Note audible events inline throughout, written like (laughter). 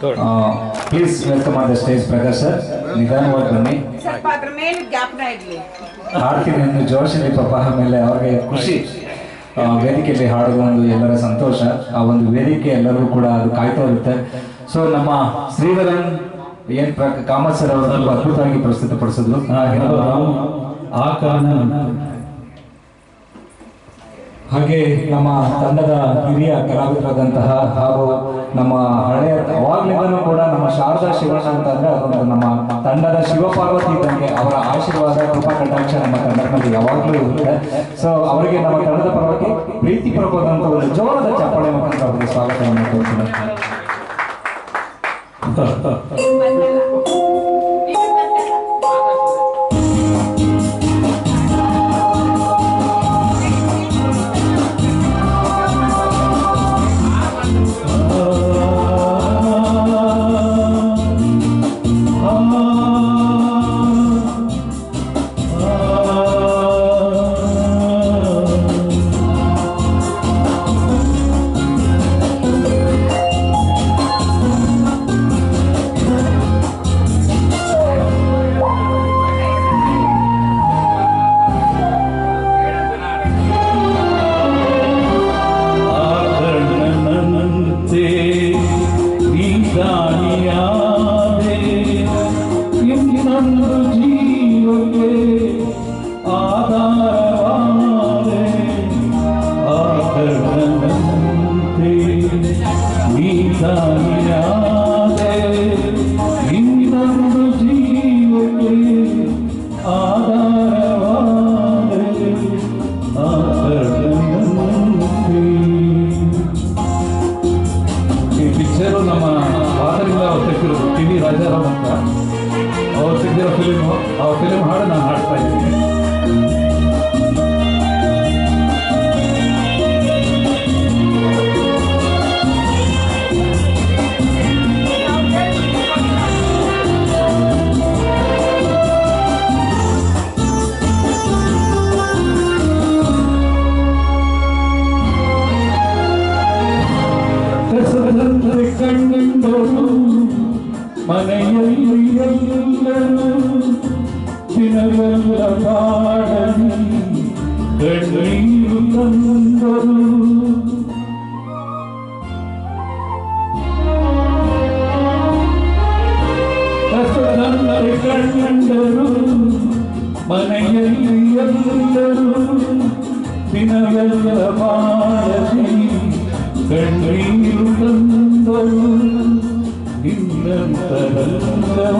Please welcome on the stage Prakash sir. ನಿಧಾನವಾಗಿ ಬನ್ನಿ. ಹಾಡ್ತೀನಿ ಒಂದು ಜೋಶಲ್ಲಿ ಪಾಪ ಆಮೇಲೆ ಅವ್ರಿಗೆ ಖುಷಿ. ವೇದಿಕೆಯಲ್ಲಿ ಹಾಡೋದು ಒಂದು ಎಲ್ಲರ ಸಂತೋಷ. ಆ ಒಂದು ವೇದಿಕೆ ಎಲ್ಲರೂ ಕೂಡ ಅದು ಕಾಯ್ತಾ ಇರುತ್ತೆ. ಸೊ ನಮ್ಮ ಶ್ರೀಧರನ್ ಏನ್ ಕಾಮತ್ ಸರ್ ಅವರು ಅದ್ಭುತವಾಗಿ ಪ್ರಸ್ತುತಪಡಿಸಿದ್ರು. ಆ ಕಾರಣ ಹಾಗೆ ನಮ್ಮ ತಂಡದ ಹಿರಿಯ ಕಲಾವಿದರಾದಂತಹ ಹಾಗೂ ನಮ್ಮ ಹಳೆಯ ಅವಾಗ್ಲಿಂದನೂ ಕೂಡ ನಮ್ಮ ಶಾರದಾ ಶಿವಣ್ಣ ಅಂತಂದ್ರೆ ಅದೊಂದು ನಮ್ಮ ತಂಡದ ಶಿವಪಾರ್ವತಿ ಇದ್ದಂಗೆ ಅವರ ಆಶೀರ್ವಾದ ಕೃಪಾ ಕಟಾಕ್ಷ ನಮ್ಮ ತಂಡದಲ್ಲಿ ಯಾವಾಗಲೂ ಇರುತ್ತೆ. ಸೊ ಅವರಿಗೆ ನಮ್ಮ ತಂಡದ ಪರವಾಗಿ ಪ್ರೀತಿ ಪರವಾದಂತ ಒಂದು ಜೋರದ ಚಪ್ಪಾಳೆ ಮುಖಾಂತರ ಅವರಿಗೆ ಸ್ವಾಗತವನ್ನು ಕೋರ್ತೀನಿ (laughs) Jesus ದಿನವೆಲ್ಲ ಬಾಡಲಿ ಕಣ್ಣೀರು ತಂದರು ಕಸದಂತೆ ಕಣ್ಣೆಂದರು ಮನೆಯಲ್ಲಿ ಎಲ್ಲರೂ ದಿನವೆಲ್ಲ ಬಾಡಲಿ ಕಣ್ಣೀರು ತಂದರು ನಿನ್ನಂತರಂಗವ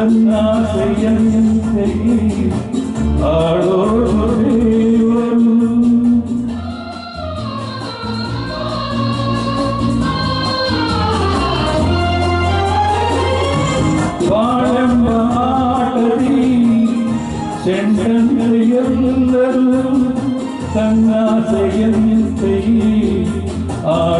കണ്ണാശയം ആളോടെ ചെണ്ടൻ തന്നാശയം ആൾ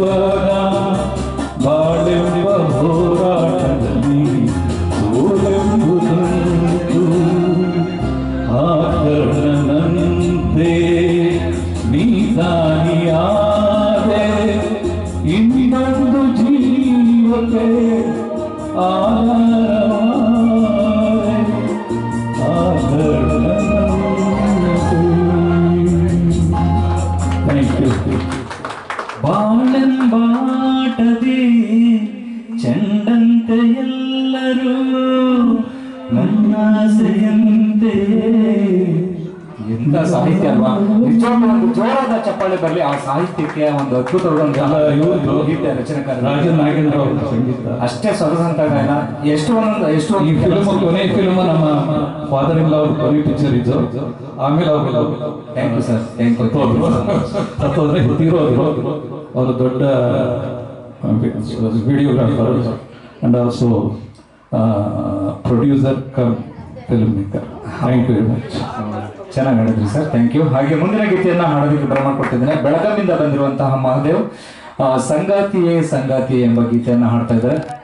love. ಎಂತ ಸಾಹಿತ್ಯ ಅಲ್ವಾ? ನಿಜವಾಗ್ಲೂ ಒಂದು ಜೋರಾದ ಚಪ್ಪಾಳೆ ಬರಲಿ. ಆ ಸಾಹಿತ್ಯಕ್ಕೆ ಒಂದು ಅದ್ಭುತವಾದ ಗೀತೆ ರಚನೆಕಾರ ರಾಜನ್ ನಾಗೇಂದ್ರ ಅವರ ಸಂಗೀತ. ಅಷ್ಟೇ ಸೊಗಸಂತ ಗಾಯನ. ಎಷ್ಟು ಒಂದೊಂದು ಎಷ್ಟು ಈ ಒಂದು ಫಿಲ್ಮ್ ಕೊನೆ ಫಿಲ್ಮ್ ನಮ್ಮ ಫಾದರ್ ಇಲ್ಲ ಅವ್ರ ಕೊನೆ ಪಿಕ್ಚರ್ ಇದು. ಆಮೇಲೆ ಅವ್ರು thank you sir thank you ಸತ್ತೋದ್ರೆ ತೀರೋದ್ರು. ಅವರು ದೊಡ್ಡ videographer and also producer cum film maker thank you very much ಚೆನ್ನಾಗಿ ಹೇಳಿದ್ರಿ ಸರ್. ಥ್ಯಾಂಕ್ ಯು ಹಾಗೆ ಮುಂದಿನ ಗೀತೆಯನ್ನ ಹಾಡೋದಕ್ಕೆ ಭ್ರಮ ಕೊಟ್ಟಿದ್ದೇನೆ. ಬೆಳಗಾವಿಯಿಂದ ಬಂದಿರುವಂತಹ ಮಹಾದೇವ್ ಸಂಗಾತಿಯೇ ಸಂಗಾತಿ ಎಂಬ ಗೀತೆಯನ್ನ ಹಾಡ್ತಾ ಇದ್ದಾರೆ.